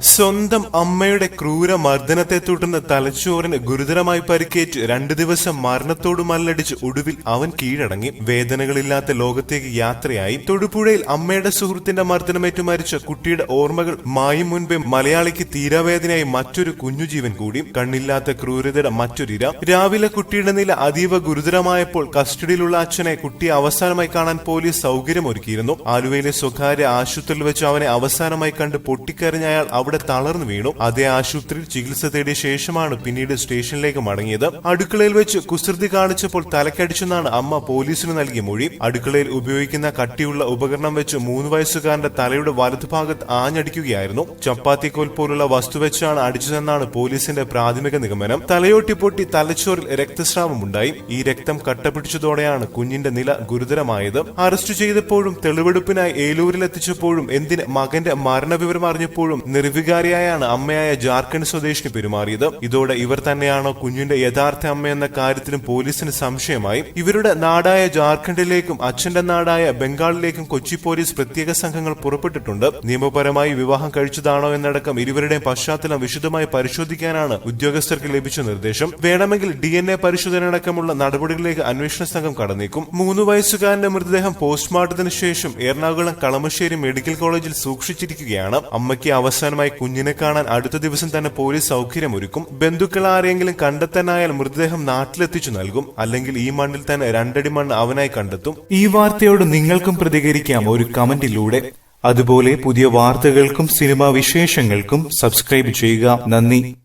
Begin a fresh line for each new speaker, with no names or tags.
സ്വന്തം അമ്മയുടെ ക്രൂര മർദ്ദനത്തെ തുടർന്ന് തലച്ചോറിന് ഗുരുതരമായി പരിക്കേറ്റ് രണ്ടു ദിവസം മരണത്തോട് മല്ലടിച്ച് ഒടുവിൽ അവൻ കീഴടങ്ങി. വേദനകളില്ലാത്ത ലോകത്തേക്ക് യാത്രയായി. തൊടുപുഴയിൽ അമ്മയുടെ സുഹൃത്തിന്റെ മർദ്ദനമേറ്റു മരിച്ച കുട്ടിയുടെ ഓർമ്മകൾ മായും മുൻപേ മലയാളിക്ക് തീരാവേദനയായി മറ്റൊരു കുഞ്ഞുജീവൻ കൂടി. കണ്ണില്ലാത്ത ക്രൂരതയുടെ മറ്റൊരിര. രാവിലെ കുട്ടിയുടെ നില അതീവ ഗുരുതരമായപ്പോൾ കസ്റ്റഡിയിലുള്ള അച്ഛനെ കുട്ടിയെ അവസാനമായി കാണാൻ പോലീസ് സൗകര്യമൊരുക്കിയിരുന്നു. ആലുവയിലെ സ്വകാര്യ ആശുപത്രിയിൽ വെച്ച് അവനെ അവസാനമായി കണ്ട് പൊട്ടിക്കരഞ്ഞ അയാൾ അവിടെ തളർന്നു വീണു. അതേ ആശുപത്രിയിൽ ചികിത്സ തേടിയ ശേഷമാണ് പിന്നീട് സ്റ്റേഷനിലേക്ക് മടങ്ങിയത്. അടുക്കളയിൽ വെച്ച് കുസൃതി കാണിച്ചപ്പോൾ തലക്കടിച്ചെന്നാണ് അമ്മ പോലീസിന് നൽകിയ മൊഴി. അടുക്കളയിൽ ഉപയോഗിക്കുന്ന കട്ടിയുള്ള ഉപകരണം വെച്ച് മൂന്ന് വയസ്സുകാരന്റെ തലയുടെ വലതുഭാഗത്ത് ആഞ്ഞടിക്കുകയായിരുന്നു. ചപ്പാത്തിക്കോൽ പോലുള്ള വസ്തു വെച്ചാണ് അടിച്ചതെന്നാണ് പോലീസിന്റെ പ്രാഥമിക നിഗമനം. തലയോട്ടി പൊട്ടി തലച്ചോറിൽ രക്തസ്രാവമുണ്ടായി ഈ രക്തം കട്ടപിടിച്ചതോടെയാണ് കുഞ്ഞിന്റെ നില ഗുരുതരമായത്. അറസ്റ്റ് ചെയ്തപ്പോഴും തെളിവെടുപ്പിനായി ഏലൂരിലെത്തിച്ചപ്പോഴും എന്തിന് മകന്റെ മരണവിവരം അറിഞ്ഞപ്പോഴും നിർവികാരിയായാണ് അമ്മയായ ജാർഖണ്ഡ് സ്വദേശിനി പെരുമാറിയത്. ഇതോടെ ഇവർ തന്നെയാണോ കുഞ്ഞിന്റെ യഥാർത്ഥ അമ്മയെന്ന കാര്യത്തിലും പോലീസിന് സംശയമായി. ഇവരുടെ നാടായ ജാർഖണ്ഡിലേക്കും അച്ഛന്റെ നാടായ ബംഗാളിലേക്കും കൊച്ചി പോലീസ് പ്രത്യേക സംഘങ്ങൾ പുറപ്പെട്ടിട്ടുണ്ട്. നിയമപരമായി വിവാഹം കഴിച്ചതാണോ എന്നടക്കം ഇരുവരുടെയും പശ്ചാത്തലം വിശദമായി പരിശോധിക്കാനാണ് ഉദ്യോഗസ്ഥർക്ക് ലഭിച്ച നിർദ്ദേശം. വേണമെങ്കിൽ ഡി എൻ എ പരിശോധന അടക്കമുള്ള നടപടികളിലേക്ക് അന്വേഷണ സംഘം കടന്നേക്കും. മൂന്ന് വയസ്സുകാരന്റെ മൃതദേഹം പോസ്റ്റ്മോർട്ടത്തിന് ശേഷം എറണാകുളം കളമശ്ശേരി മെഡിക്കൽ കോളേജിൽ സൂക്ഷിച്ചിരിക്കുകയാണ്. അമ്മയ്ക്ക് അവസാനമായി കുഞ്ഞിനെ കാണാൻ അടുത്ത ദിവസം തന്നെ പോലീസ് സൗകര്യമൊരുക്കും ബന്ധുക്കൾ ആരെങ്കിലും കണ്ടെത്താനായാൽ മൃതദേഹം നാട്ടിലെത്തിച്ചു നൽകും. അല്ലെങ്കിൽ ഈ മണ്ണിൽ തന്നെ രണ്ടടി മണ്ണ് അവനായി കണ്ടെത്തും.
ഈ വാർത്തയോട് നിങ്ങൾക്കും പ്രതികരിക്കാം ഒരു കമന്റിലൂടെ. അതുപോലെ പുതിയ വാർത്തകൾക്കും സിനിമാ വിശേഷങ്ങൾക്കും സബ്സ്ക്രൈബ് ചെയ്യുക. നന്ദി.